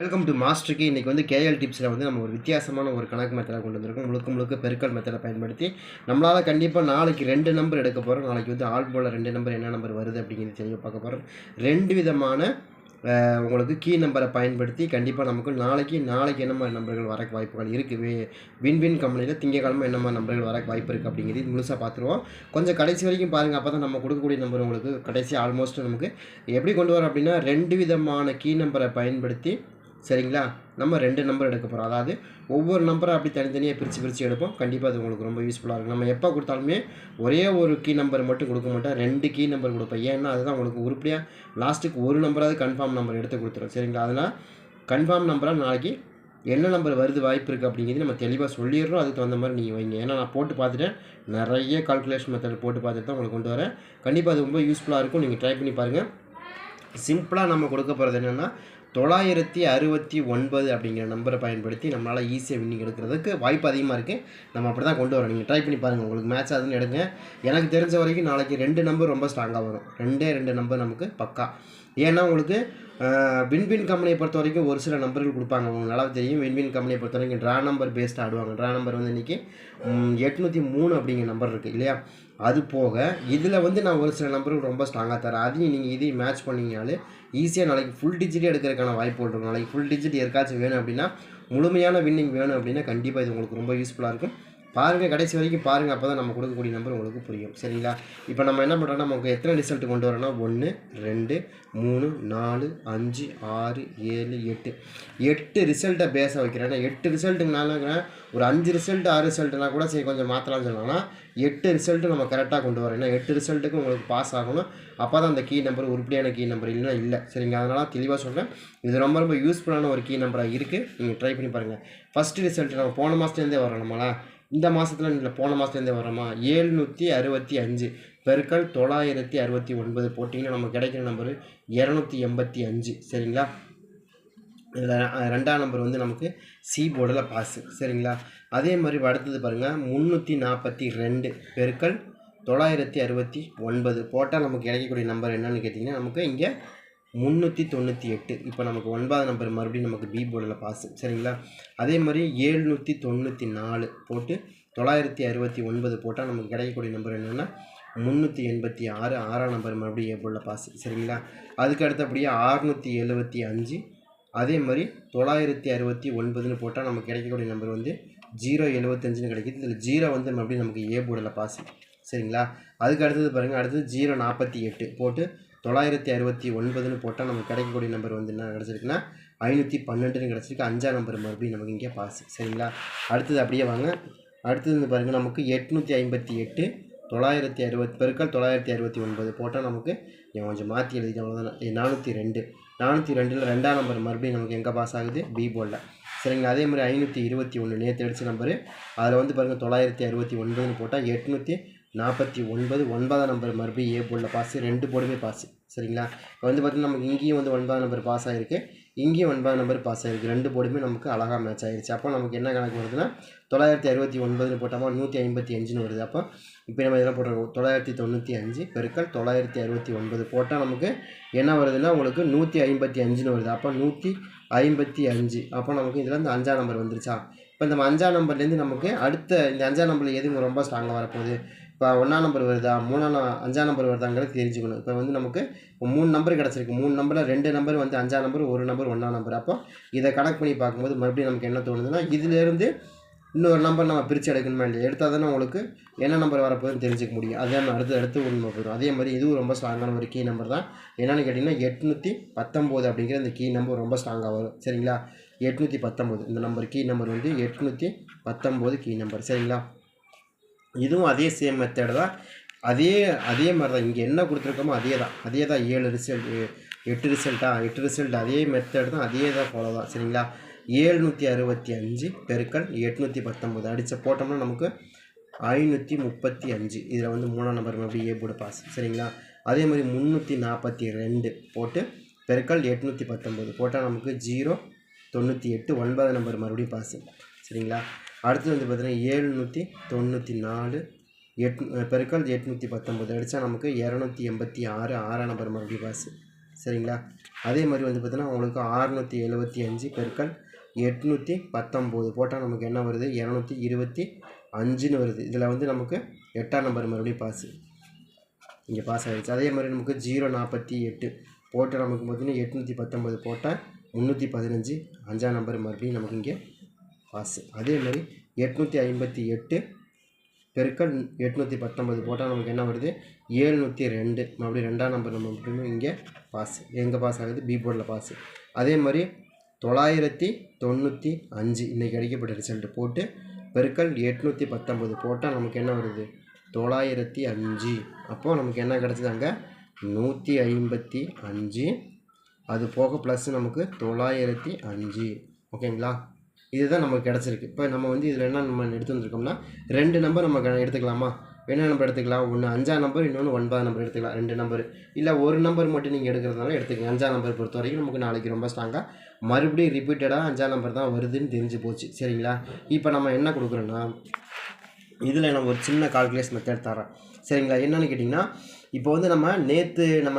Welcome to மாஸ்டருக்கு இன்றைக்கி வந்து கேஎல் டிப்ஸில் வந்து நம்ம ஒரு வித்தியாசமான ஒரு கணக்கு மெத்தடை கொண்டு வந்திருக்கோம். முழுக்க முழுக்க பெருக்கல் மெத்தடை பயன்படுத்தி நம்மளால் கண்டிப்பாக நாளைக்கு ரெண்டு நம்பர் எடுக்க போகிறோம் நாளைக்கு வந்து ஆல் போல் ரெண்டு நம்பர் என்ன நம்பர் வருது அப்படிங்கிறது தெரிய பார்க்க போகிறோம் ரெண்டு விதமான உங்களுக்கு கீ நம்பரை பயன்படுத்தி கண்டிப்பாக நமக்கு நாளைக்கு நாளைக்கு என்ன மாதிரி நம்பர்கள் வர வாய்ப்புகள் இருக்குது? வின் வின் கம்பெனியில் திங்கக்கிழமை என்ன மாதிரி நம்பர்கள் வர வாய்ப்பு இருக்குது அப்படிங்கிறது முழுசாக பார்த்துருவோம். கொஞ்சம் கடைசி வரைக்கும் பாருங்கள் அப்போ தான் நம்ம கொடுக்கக்கூடிய நம்பர் உங்களுக்கு கடைசி ஆல்மோஸ்ட் நமக்கு எப்படி கொண்டு வரோம் அப்படின்னா ரெண்டு விதமான கீ நம்பரை பயன்படுத்தி சரிங்களா? நம்ம ரெண்டு நம்பர் எடுக்க போகிறோம் அதாவது ஒவ்வொரு நம்பரை அப்படி தனித்தனியாக பிரித்து பிரித்து எடுப்போம். கண்டிப்பாக அது உங்களுக்கு ரொம்ப யூஸ்ஃபுல்லாக இருக்கும். நம்ம எப்போ கொடுத்தாலுமே ஒரே ஒரு கீ நம்பர் மட்டும் கொடுக்க மாட்டோம். ரெண்டு கீ நம்பர் கொடுப்போம். ஏன்னா அதுதான் உங்களுக்கு உருப்படியாக லாஸ்ட்டுக்கு ஒரு நம்பராவது கன்ஃபார்ம் நம்பர் எடுத்து கொடுத்துரும். சரிங்களா? அதனால் கன்ஃபார்ம் நம்பராக நாளைக்கு என்ன நம்பர் வருது வாய்ப்பு இருக்குது அப்படிங்கிறது நம்ம தெளிவாக சொல்லிடுறோம். அதுக்கு தகுந்த மாதிரி நீங்கள் வைங்க. ஏன்னா நான் போட்டு பார்த்துட்டேன். நிறைய கால்குலேஷன் மெத்தட் போட்டு பார்த்துட்டு தான் உங்களுக்கு கொண்டு வரேன். கண்டிப்பாக அது ரொம்ப யூஸ்ஃபுல்லாக இருக்கும். நீங்கள் ட்ரை பண்ணி பாருங்கள் சிம்பிளாக நம்ம கொடுக்க போகிறது என்னென்னா தொள்ளாயிரத்தி அறுபத்தி ஒன்பது அப்படிங்கிற நம்பரை பயன்படுத்தி நம்மளால் ஈஸியாக வின்னிங் எடுக்கிறதுக்கு வாய்ப்பு அதிகமாக இருக்குது நம்ம அப்படி தான் கொண்டு வரோம் நீங்கள் ட்ரை பண்ணி பாருங்கள் உங்களுக்கு மேட்ச் ஆகுதுன்னு எடுங்க. எனக்கு தெரிஞ்ச வரைக்கும் நாளைக்கு ரெண்டு நம்பர் ரொம்ப ஸ்ட்ராங்காக வரும். ரெண்டே ரெண்டு நம்பர் நமக்கு பக்கா. ஏன்னா உங்களுக்கு வின்வின் கம்பெனியை பொறுத்த வரைக்கும் ஒரு சில நம்பர்கள் கொடுப்பாங்க. உங்களுக்கு நல்லா தெரியும். வின்வின் கம்பெனியை பொறுத்த வரைக்கும் ட்ரா நம்பர் பேஸ்ட் ஆடுவாங்க. ட்ரா நம்பர் வந்து இன்றைக்கி எட்நூற்றி மூணு அப்படிங்கிற நம்பர் இருக்குது இல்லையா? அது போக இதில் வந்து நான் ஒரு சில நம்பருக்கு ரொம்ப ஸ்ட்ராங்காக தரேன் அதையும் நீங்கள் இதையும் மேட்ச் பண்ணிங்கனாலே ஈஸியாக நாளைக்கு ஃபுல் டிஜிட்டே எடுக்கிறதுக்கான வாய்ப்பு இருக்கும் நாளைக்கு ஃபுல் டிஜிட் யாருக்காச்சும் வேணும் அப்படின்னா முழுமையான வின்னிங் வேணும் அப்படின்னா கண்டிப்பாக இது உங்களுக்கு ரொம்ப யூஸ்ஃபுல்லாக இருக்கும். பாருங்கள் கடைசி வரைக்கும் பாருங்கள் அப்போ தான் நம்ம கொடுக்கக்கூடிய நம்பர் உங்களுக்கு புரியும். சரிங்களா? இப்போ நம்ம என்ன பண்ணுறோம்னா நமக்கு எத்தனை ரிசல்ட் கொண்டு வரோம்னா ஒன்று ரெண்டு மூணு நாலு அஞ்சு ஆறு ஏழு எட்டு. எட்டு ரிசல்ட்டை பேச வைக்கிறேன். ஏன்னா எட்டு ரிசல்ட்டுங்கனாலும் ஒரு அஞ்சு ரிசல்ட் ஆறு ரிசல்ட்னா கூட சரி கொஞ்சம் மாற்றலாம்னு சொல்லலாம் எட்டு ரிசல்ட்டு நம்ம கரெக்டாக கொண்டு வரோம். ஏன்னா எட்டு ரிசல்ட்டுக்கு உங்களுக்கு பாஸ் ஆகணும். அப்போ தான் அந்த கீ நம்பர் உருப்படியான கீ நம்பர் இல்லைன்னா இல்லை. சரிங்க அதனால் தெளிவாக சொல்கிறேன் இது ரொம்ப ரொம்ப யூஸ்ஃபுல்லான ஒரு கீ நம்பராக இருக்குது நீங்கள் ட்ரை பண்ணி பாருங்கள் ஃபஸ்ட்டு ரிசல்ட் நம்ம போன மாதத்துலேருந்தே வரோம் நம்மளா. இந்த மாதத்தில் இல்லை போன மாதத்துலேருந்தே வரோமா ஏழ்நூற்றி அறுபத்தி அஞ்சு பெருக்கல் தொள்ளாயிரத்தி அறுபத்தி ஒன்பது போட்டிங்கன்னா நமக்கு கிடைக்கிற நம்பரு இரநூத்தி எண்பத்தி அஞ்சு. சரிங்களா? இதில் ரெண்டாம் நம்பர் வந்து நமக்கு சி போர்டில் பாஸு சரிங்களா? அதே மாதிரி அடுத்தது பாருங்கள் முந்நூற்றி நாற்பத்தி ரெண்டு பெருக்கள் தொள்ளாயிரத்தி அறுபத்தி ஒன்பது போட்டால் நமக்கு கிடைக்கக்கூடிய நம்பர் என்னன்னு கேட்டிங்கன்னா நமக்கு இங்கே முந்நூற்றி தொண்ணூற்றி எட்டு. இப்போ நமக்கு ஒன்பதாம் நம்பர் மறுபடியும் நமக்கு பி போர்டில் பாஸ் சரிங்களா? அதே மாதிரி ஏழ்நூற்றி தொண்ணூற்றி நாலு போட்டு தொள்ளாயிரத்தி அறுபத்தி ஒன்பது போட்டால் நமக்கு கிடைக்கக்கூடிய நம்பர் என்னென்னா முந்நூற்றி எண்பத்தி ஆறு. ஆறாம் நம்பர் மறுபடியும் ஏ போர்டில் பாஸ் சரிங்களா? அதுக்கு அடுத்தபடியாக ஆறுநூற்றி எழுபத்தி அஞ்சு. அதே மாதிரி தொள்ளாயிரத்தி அறுபத்தி ஒன்பதுன்னு போட்டால் நமக்கு கிடைக்கக்கூடிய நம்பர் வந்து ஜீரோ எழுபத்தஞ்சுன்னு கிடைக்குது. இதில் ஜீரோ வந்து மறுபடியும் நமக்கு ஏ போர்டில் பாஸ் சரிங்களா? அதுக்கு அடுத்தது பாருங்கள் அடுத்தது ஜீரோ நாற்பத்தி எட்டு போட்டு தொள்ளாயிரத்தி அறுபத்தி ஒன்பதுன்னு போட்டால் நமக்கு கிடைக்கக்கூடிய நம்பர் வந்து என்ன கிடச்சிருக்குன்னா ஐநூற்றி பன்னெண்டுன்னு கிடச்சிருக்கு. அஞ்சாம் நம்பர் மறுபடியும் நமக்கு இங்கே பாஸ் சரிங்களா? அடுத்தது அப்படியே வாங்க. அடுத்தது வந்து பாருங்கள் நமக்கு எட்நூற்றி ஐம்பத்தி எட்டு தொள்ளாயிரத்தி அறுபத்தி பெருக்கள் தொள்ளாயிரத்தி அறுபத்தி ஒன்பது போட்டால் நமக்கு கொஞ்சம் மாற்றி எழுதிட்டு அவ்வளோதான் நானூற்றி ரெண்டு. நானூற்றி ரெண்டில் ரெண்டாம் நம்பர் மறுபடியும் நமக்கு எங்கே பாஸ் ஆகுது? பி போர்டில் சரிங்களா? அதே மாதிரி ஐநூற்றி இருபத்தி ஒன்று நேற்று அடித்த நம்பரு அதில் வந்து பாருங்கள் தொள்ளாயிரத்தி அறுபத்தி ஒன்பதுன்னு போட்டால் எட்நூற்றி நாற்பத்தி ஒன்பது ஒன்பதாம் நம்பர் மறுபடியும் ஏ போர்டில் பாஸ் ரெண்டு போர்டுமே பாஸ் சரிங்களா? இப்போ வந்து பார்த்திங்கன்னா நமக்கு இங்கேயும் வந்து ஒன்பதாம் நம்பர் பாஸ் ஆகிருக்கு இங்கேயும் ஒன்பதாம் நம்பர் பாஸ் ஆகிருக்கு ரெண்டு போர்டுமே நமக்கு அழகாக மேட்ச் ஆகிருச்சு அப்போ நமக்கு என்ன கணக்கு வருதுன்னா தொள்ளாயிரத்தி அறுபத்தி ஒன்பதுன்னு போட்டோமா நூற்றி ஐம்பத்தி அஞ்சுன்னு வருது. அப்போ இப்போ நம்ம இதெல்லாம் போட்டிருக்கோம். தொள்ளாயிரத்தி தொண்ணூற்றி அஞ்சு பெருக்கள் தொள்ளாயிரத்தி அறுபத்தி ஒன்பது போட்டால் நமக்கு என்ன வருதுன்னா உங்களுக்கு நூற்றி ஐம்பத்தி அஞ்சுன்னு வருது. அப்போ நூற்றி ஐம்பத்தி அஞ்சு. அப்போ நமக்கு இதில் இந்த அஞ்சாம் நம்பர் வந்துருச்சா? இப்போ இந்த அஞ்சாம் நம்பர்லேருந்து நமக்கு அடுத்த இந்த அஞ்சாம் நம்பரில் எதுவும் ரொம்ப ஸ்ட்ராங்காக வரப்போகுது? இப்போ ஒன்றாம் நம்பர் வருதா? மூணாம் அஞ்சாம் நம்பர் வருதாங்கிறது தெரிஞ்சுக்கணும். இப்போ வந்து நமக்கு மூணு நம்பர் கிடச்சிருக்கு. மூணு நம்பரில் ரெண்டு நம்பர் வந்து அஞ்சாம் நம்பர் ஒரு நம்பர் ஒன்றாம் நம்பர் அப்போ இதை கனெக்ட் பண்ணி பார்க்கும்போது மறுபடியும் நமக்கு என்ன தோணுதுன்னா இதிலேருந்து இன்னொரு நம்பர் நம்ம பிரித்து எடுக்கணுமா இல்லையா? எடுத்தால் தானே உங்களுக்கு என்ன நம்பர் வரப்போகுதுன்னு தெரிஞ்சுக்க முடியும். அதே நம்ம அடுத்து அடுத்து உண்மை போயிடும் அதே மாதிரி இதுவும் ரொம்ப ஸ்ட்ராங்கான ஒரு கீ நம்பர் தான். என்னென்னு கேட்டிங்கன்னா எட்நூற்றி பத்தொம்போது அப்படிங்கிற இந்த கீ நம்பர் ரொம்ப ஸ்ட்ராங்காக வரும். சரிங்களா? எட்நூற்றி பத்தொம்போது. இந்த நம்பர் கீ நம்பர் வந்து எட்நூற்றி பத்தொம்போது கீ நம்பர் சரிங்களா? இதுவும் அதே சேம் மெத்தட் தான். அதே அதே மாதிரி தான் இங்கே என்ன கொடுத்துருக்கோமோ அதே தான் அதே தான் ஏழு ரிசல்ட் எட்டு ரிசல்ட்டா எட்டு ரிசல்ட் அதே மெத்தட் தான். அதே தான் ஃபாலோ தான். சரிங்களா? ஏழ்நூற்றி அறுபத்தி அஞ்சு பெருக்கல் எட்நூற்றி பத்தொம்போது. அடித்த போட்டோம்னா நமக்கு ஐநூற்றி முப்பத்தி அஞ்சு. இதில் வந்து மூணாம் நம்பர் மறுபடியும் ஏ போர்டு பாஸ் சரிங்களா? அதே மாதிரி முந்நூற்றி நாற்பத்தி ரெண்டு போட்டு பெருக்கல் எட்நூற்றி பத்தொம்போது. போட்டால் நமக்கு ஜீரோ தொண்ணூற்றி எட்டு. ஒன்பது நம்பர் மறுபடியும் பாஸ் சரிங்களா? அடுத்தது வந்து பார்த்திங்கன்னா ஏழ்நூற்றி தொண்ணூற்றி நாலு எட் பெருக்கள் எட்நூற்றி பத்தொம்பது அடித்தா நமக்கு இரநூத்தி எண்பத்தி ஆறு ஆறாம் நம்பர் மறுபடியும் பாஸு சரிங்களா? அதே மாதிரி வந்து பார்த்திங்கன்னா உங்களுக்கு அறுநூற்றி எழுபத்தி அஞ்சு பெருக்கல் எட்நூற்றி பத்தொம்போது போட்டால் நமக்கு என்ன வருது? இரநூத்தி இருபத்தி அஞ்சுன்னு வருது. இதில் வந்து நமக்கு எட்டாம் நம்பர் மறுபடியும் பாஸு இங்கே பாஸ் ஆகிடுச்சு அதே மாதிரி நமக்கு ஜீரோ நாற்பத்தி எட்டு போட்டால் நமக்கு பார்த்தீங்கன்னா எட்நூற்றி பத்தொம்பது போட்டால் முந்நூற்றி பதினஞ்சு. அஞ்சாம் நம்பர் மறுபடியும் நமக்கு இங்கே பாஸு அதே மாதிரி எட்நூற்றி ஐம்பத்தி எட்டு பெருக்கல் எட்நூற்றி பத்தொம்பது போட்டால் நமக்கு என்ன வருது? ஏழ்நூற்றி ரெண்டு. மறுபடியும் ரெண்டாம் நம்பர் நம்ம மட்டுமே இங்கே பாஸ் எங்கே பாஸ் ஆகுது? பி போர்டில் பாஸ் அதே மாதிரி தொள்ளாயிரத்தி தொண்ணூற்றி அஞ்சு இன்றைக்கி அடிக்கப்பட்ட ரிசல்ட்டு போட்டு பெருக்கல் எட்நூற்றி பத்தொம்பது போட்டால் நமக்கு என்ன வருது? தொள்ளாயிரத்தி அஞ்சு. அப்போது நமக்கு என்ன கிடச்சிது அங்கே? நூற்றி ஐம்பத்தி அஞ்சு. அது போக ப்ளஸ் நமக்கு தொள்ளாயிரத்தி அஞ்சு. ஓகேங்களா? இதுதான் நமக்கு கிடச்சிருக்கு. இப்போ நம்ம வந்து இதில் என்ன நம்ம எடுத்து வந்திருக்கோம்னா ரெண்டு நம்பர் நம்ம க- எடுத்துக்கலாமா? என்ன நம்பர் எடுத்துக்கலாம். ஒன்று அஞ்சாம் நம்பர் இன்னொன்று ஒன்பதாம் நம்பர் எடுத்துக்கலாம். ரெண்டு நம்பர் இல்லை ஒரு நம்பர் மட்டும் நீங்கள் எடுக்கிறதுனால எடுத்துக்கங்க. அஞ்சாம் நம்பர் பொறுத்த வரைக்கும் நமக்கு நாளைக்கு ரொம்ப ஸ்ட்ராங்காக மறுபடியும் ரிப்பீட்டடாக அஞ்சாம் நம்பர் தான் வருதுன்னு தெரிஞ்சு போச்சு. சரிங்களா? இப்போ நம்ம என்ன கொடுக்குறோன்னா இதில் நம்ம ஒரு சின்ன கால்குலேஷன் மெத்தட் தரேன் சரிங்களா? என்னென்னு கேட்டிங்கன்னா இப்போ வந்து நம்ம நேற்று நம்ம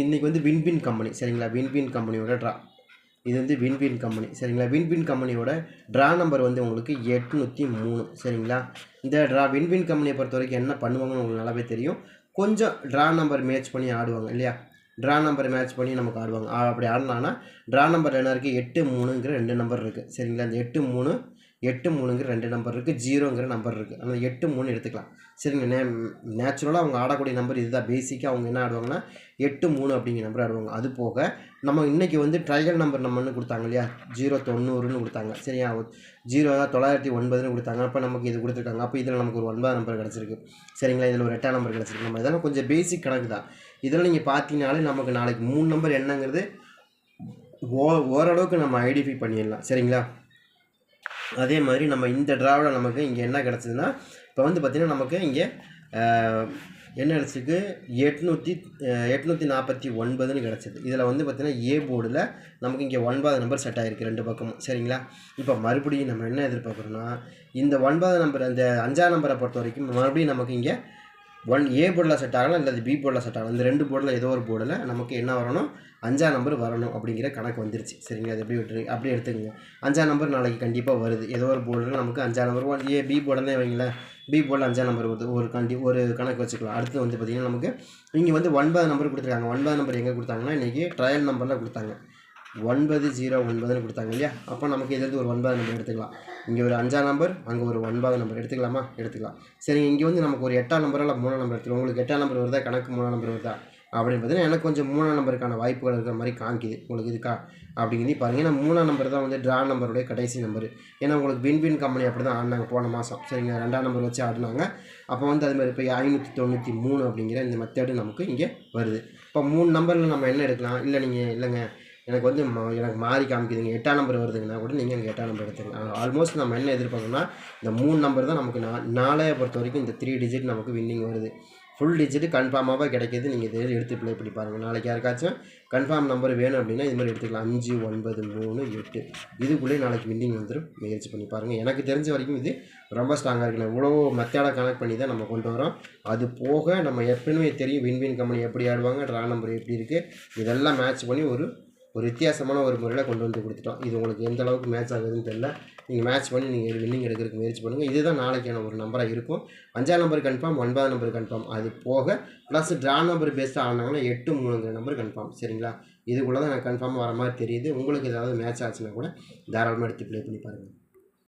இன்னைக்கு வந்து வின்பின் கம்பெனி சரிங்களா? வின்பின் கம்பெனியோட ட்ரா இது வந்து வின்வின் கம்பெனி சரிங்களா? வின்வின் கம்பெனியோட ட்ரா நம்பர் வந்து உங்களுக்கு எட்நூற்றி மூணு. சரிங்களா? இந்த ட்ரா வின்வின் கம்பெனியை பொறுத்த வரைக்கும் என்ன பண்ணுவாங்கன்னு உங்களுக்கு நல்லாவே தெரியும். கொஞ்சம் ட்ரா நம்பர் மேட்ச் பண்ணி ஆடுவாங்க இல்லையா? ட்ரா நம்பர் மேட்ச் பண்ணி நமக்கு ஆடுவாங்க. அப்படி ஆடினாங்கன்னா ட்ரா நம்பர் என்ன இருக்குது எட்டு மூணுங்கிற ரெண்டு நம்பர் இருக்குது சரிங்களா? இந்த எட்டு மூணு எட்டு மூணுங்கிற ரெண்டு நம்பர் இருக்குது ஜீரோங்கிற நம்பர் இருக்குது அதனால் எட்டு மூணு எடுத்துக்கலாம். சரிங்க நே நேச்சுரலாக அவங்க ஆடக்கூடிய நம்பர் இதுதான். பேசிக்காக அவங்க என்ன ஆடுவாங்கன்னா எட்டு மூணு அப்படிங்கிற நம்பர் ஆடுவாங்க. அது போக நம்ம இன்றைக்கி வந்து ட்ரையல் நம்பர் நம்மன்னு கொடுத்தாங்க இல்லையா? ஜீரோ தொண்ணூறுன்னு கொடுத்தாங்க. சரியா? ஜீரோ தொள்ளாயிரத்தி ஒன்பதுன்னு கொடுத்தாங்க. அப்போ நமக்கு இது கொடுத்துருக்காங்க. அப்போ இதில் நமக்கு ஒரு ஒன்பதாம் நம்பர் கிடச்சிருக்கு. சரிங்களா? இதில் ஒரு எட்டாம் நம்பர் கிடச்சிருக்கு. நம்ம இதெல்லாம் கொஞ்சம் பேசிக் கணக்கு தான். இதில் நீங்கள் பார்த்தீங்கனாலே நமக்கு நாளைக்கு மூணு நம்பர் என்னங்கிறது ஓ ஓரளவுக்கு நம்ம ஐடென்டிஃபை பண்ணிடலாம். சரிங்களா? அதே மாதிரி நம்ம இந்த டிராவில் நமக்கு இங்கே என்ன கிடச்சிதுன்னா இப்போ வந்து பார்த்திங்கன்னா நமக்கு இங்கே என்ன கிடச்சிருக்கு? எட்நூற்றி எட்நூற்றி நாற்பத்தி ஒன்பதுன்னு கிடச்சிது இதில் வந்து பார்த்திங்கன்னா ஏ போர்டில் நமக்கு இங்கே ஒன்பது நம்பர் செட் ஆகிருக்கு ரெண்டு பக்கமும். சரிங்களா? இப்போ மறுபடியும் நம்ம என்ன எதிர்பார்க்குறோன்னா இந்த ஒன்பது நம்பர் அந்த அஞ்சாம் நம்பரை பொறுத்த வரைக்கும் மறுபடியும் நமக்கு இங்கே ஒன் ஏ போர்டில் செட் ஆகலாம் இல்லை பி போர்டில் செட் ஆகலாம். இந்த ரெண்டு போர்டில் ஏதோ ஒரு போர்டில் நமக்கு என்ன வரணும்? அஞ்சாம் நம்பர் வரணும் அப்படிங்கிற கணக்கு வந்துருச்சு. சரிங்களா? அது எப்படி விட்டுரு அப்படியே எடுத்துக்கங்க. அஞ்சாம் நம்பர் நாளைக்கு கண்டிப்பாக வருது. ஏதோ ஒரு போர்டில் நமக்கு அஞ்சாம் நம்பர் ஒன் ஏ பி போர்டுனே வைங்களேன். பி போர்டில் அஞ்சாம் நம்பர் வருது. ஒரு கண்டி ஒரு கணக்கு வச்சுக்கலாம். அடுத்து வந்து பார்த்திங்கன்னா நமக்கு இங்கே வந்து ஒன்பது நம்பர் கொடுத்துருக்காங்க. ஒன்பது நம்பர் எங்கே கொடுத்தாங்கன்னா இன்றைக்கி ட்ரையல் நம்பரில் கொடுத்தாங்க. ஒன்பது ஜீரோ ஒன்பதுன்னு கொடுத்தாங்க இல்லையா? அப்போ நமக்கு எதிர்த்து ஒரு ஒன்பது நம்பர் எடுத்துக்கலாம். இங்கே ஒரு அஞ்சாம் நம்பர் அங்கே ஒரு ஒன்பது நம்பர் எடுத்துக்கலாமா? எடுத்துக்கலாம். சரி இங்கே வந்து நமக்கு ஒரு எட்டாம் நம்பர் இல்லை மூணாம் நம்பர் எடுத்துக்கலாம். உங்களுக்கு எட்டாம் நம்பர் வருதா கணக்கு மூணாம் நம்பர் வருதா? அப்படின்னு பார்த்தீங்கன்னா எனக்கு கொஞ்சம் மூணாம் நம்பருக்கான வாய்ப்புகள் இருக்கிற மாதிரி காமிக்குது. உங்களுக்கு இதுக்கா அப்படிங்கிறது பாருங்கள் ஏன்னா மூணாம் நம்பர் தான் வந்து ட்ரா நம்பருடைய கடைசி நம்பர் ஏன்னா உங்களுக்கு வின் வின் கம்பெனி அப்படி தான் ஆடினாங்க போன மாதம் சரிங்க ரெண்டாம் நம்பர் வச்சு ஆடினாங்க. அப்போ வந்து அது மாதிரி இப்போ ஐநூற்றி தொண்ணூற்றி மூணு அப்படிங்கிற இந்த மெத்தேடு நமக்கு இங்கே வருது. இப்போ மூணு நம்பரில் நம்ம என்ன எடுக்கலாம்? இல்லை நீங்கள் இல்லைங்க. எனக்கு வந்து ம- எனக்கு மாறி காமிக்குதுங்க. எட்டாம் நம்பர் வருதுங்கன்னா கூட நீங்கள் எனக்கு எட்டாம் நம்பர் எடுத்துக்கலாம் ஆல்மோஸ்ட் நம்ம என்ன எதிர்பார்க்கணும்னா இந்த மூணு நம்பர் தான் நமக்கு நா நாளைய பொறுத்த வரைக்கும் இந்த த்ரீ டிஜிட் நமக்கு வின்னிங் வருது. ஃபுல் டிஜிட் கன்ஃபார்மாக கிடைக்கிது நீங்கள் இதை எடுத்து ப்ளே பண்ணி பாருங்கள் நாளைக்கு யாருக்காச்சும் கன்ஃபார்ம் நம்பர் வேணும் அப்படின்னா இது மாதிரி எடுத்துக்கலாம். அஞ்சு ஒன்பது மூணு எட்டு. இதுக்குள்ளே நாளைக்கு வின்னிங் வந்துடும் முயற்சி பண்ணி பாருங்கள் எனக்கு தெரிஞ்ச வரைக்கும் இது ரொம்ப ஸ்ட்ராங்காக இருக்கு இவ்வளோ மெத்தேடாக கனெக்ட் பண்ணி தான் நம்ம கொண்டு வரோம். அது போக நம்ம எப்பவுமே தெரியும் வின் வின் கம்பெனி எப்படி ஆடுவாங்க ட்ரா நம்பர் எப்படி இருக்குது இதெல்லாம் மேட்ச் பண்ணி ஒரு ஒரு வித்தியாசமான ஒரு முறையில் கொண்டு வந்து கொடுத்துட்டோம். இது உங்களுக்கு எந்த அளவுக்கு மேட்ச் ஆகுதுன்னு தெரியல. நீங்கள் மேட்ச் பண்ணி நீங்கள் வின்னிங் எடுக்கிறதுக்கு முயற்சி பண்ணுங்கள் இதுதான் நாளைக்கான ஒரு நம்பராக இருக்கும். அஞ்சாம் நம்பர் கன்ஃபார்ம் ஒன்பதாம் நம்பர் கன்ஃபார்ம் அது போக ப்ளஸ் ட்ரா நம்பர் பேஸ்டாக ஆனாங்கன்னா எட்டு மூணுங்கிற நம்பர் கன்ஃபார்ம் சரிங்களா? இதுக்குள்ளே தான் எனக்கு கன்ஃபார்மாக வர மாதிரி தெரியுது. உங்களுக்கு ஏதாவது மேட்ச் ஆச்சுன்னா கூட தாராளமாக எடுத்து ப்ளே பண்ணி பாருங்கள்